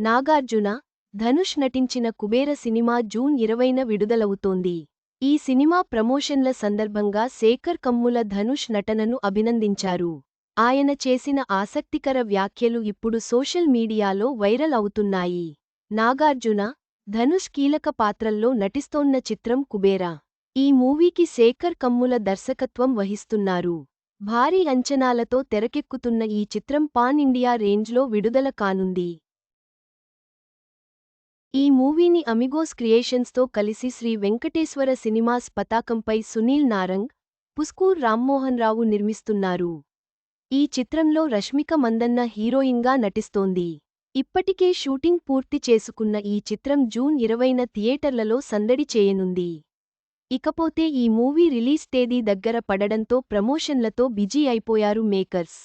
నాగార్జున ధనుష్ నటించిన Kubera cinema June ఇరవైన విడుదలవుతోంది. ఈ సినిమా ప్రమోషన్ల సందర్భంగా శేఖర్ కమ్ముల ధనుష్ నటనను అభినందించారు. ఆయన చేసిన ఆసక్తికర వ్యాఖ్యలు ఇప్పుడు సోషల్ మీడియాలో వైరల్ అవుతున్నాయి. నాగార్జున ధనుష్ కీలక పాత్రల్లో నటిస్తోన్న చిత్రం కుబేరా. ఈ మూవీకి శేఖర్ కమ్ముల దర్శకత్వం వహిస్తున్నారు. భారీ అంచనాలతో తెరకెక్కుతున్న ఈ చిత్రం పాన్ ఇండియా రేంజ్లో విడుదల కానుంది. ఈ మూవీని అమిగోస్ క్రియేషన్స్తో కలిసి శ్రీ వెంకటేశ్వర సినిమాస్ పతాకంపై సునీల్ నారంగ్ పుస్కూర్ రామ్మోహన్ రావు నిర్మిస్తున్నారు. ఈ చిత్రంలో రష్మిక మందన్న హీరోయిన్గా నటిస్తోంది. ఇప్పటికే షూటింగ్ పూర్తి చేసుకున్న ఈ చిత్రం జూన్ ఇరవైన థియేటర్లలో సందడి చేయనుంది. ఇకపోతే ఈ మూవీ రిలీజ్ తేదీ దగ్గర పడడంతో ప్రమోషన్లతో బిజీ అయిపోయారు మేకర్స్.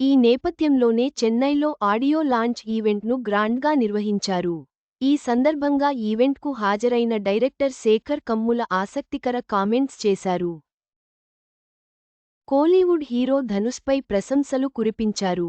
ఈ నేపథ్యంలోనే చెన్నైలో ఆడియో లాంచ్ ఈవెంట్ను గ్రాండ్గా నిర్వహించారు. ఈ సందర్భంగా ఈవెంట్కు హాజరైన డైరెక్టర్ శేఖర్ కమ్ముల ఆసక్తికర కామెంట్స్ చేశారు. కోలీవుడ్ హీరో ధనుష్పై ప్రశంసలు కురిపించారు.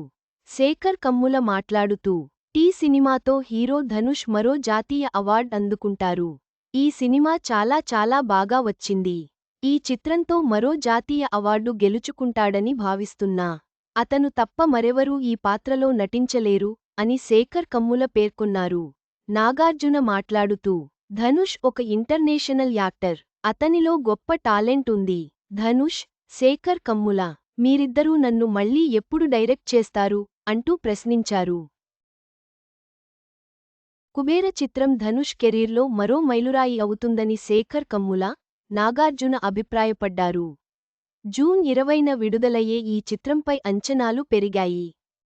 శేఖర్ కమ్ముల మాట్లాడుతూ టీ సినిమాతో హీరో ధనుష్ మరో జాతీయ అవార్డ్ అందుకుంటారు. ఈ సినిమా చాలా చాలా బాగా వచ్చింది. ఈ చిత్రంతో మరో జాతీయ అవార్డు గెలుచుకుంటాడని భావిస్తున్నా. అతను తప్ప మరెవరూ ఈ పాత్రలో నటించలేరు అని శేఖర్ కమ్ముల పేర్కొన్నారు. నాగార్జున మాట్లాడుతూ ధనుష్ ఒక ఇంటర్నేషనల్ యాక్టర్. అతనిలో గొప్ప టాలెంట్ ఉంది. ధనుష్ శేఖర్ కమ్ముల. మీరిద్దరూ నన్ను మళ్ళీ ఎప్పుడు డైరెక్ట్ చేస్తారు? అంటూ ప్రశ్నించారు. కుబేర చిత్రం ధనుష్ కెరీర్లో మరో మైలురాయి అవుతుందని శేఖర్ కమ్ముల నాగార్జున అభిప్రాయపడ్డారు. జూన్ ఇరవైన విడుదలయ్యే ఈ చిత్రంపై అంచనాలు పెరిగాయి.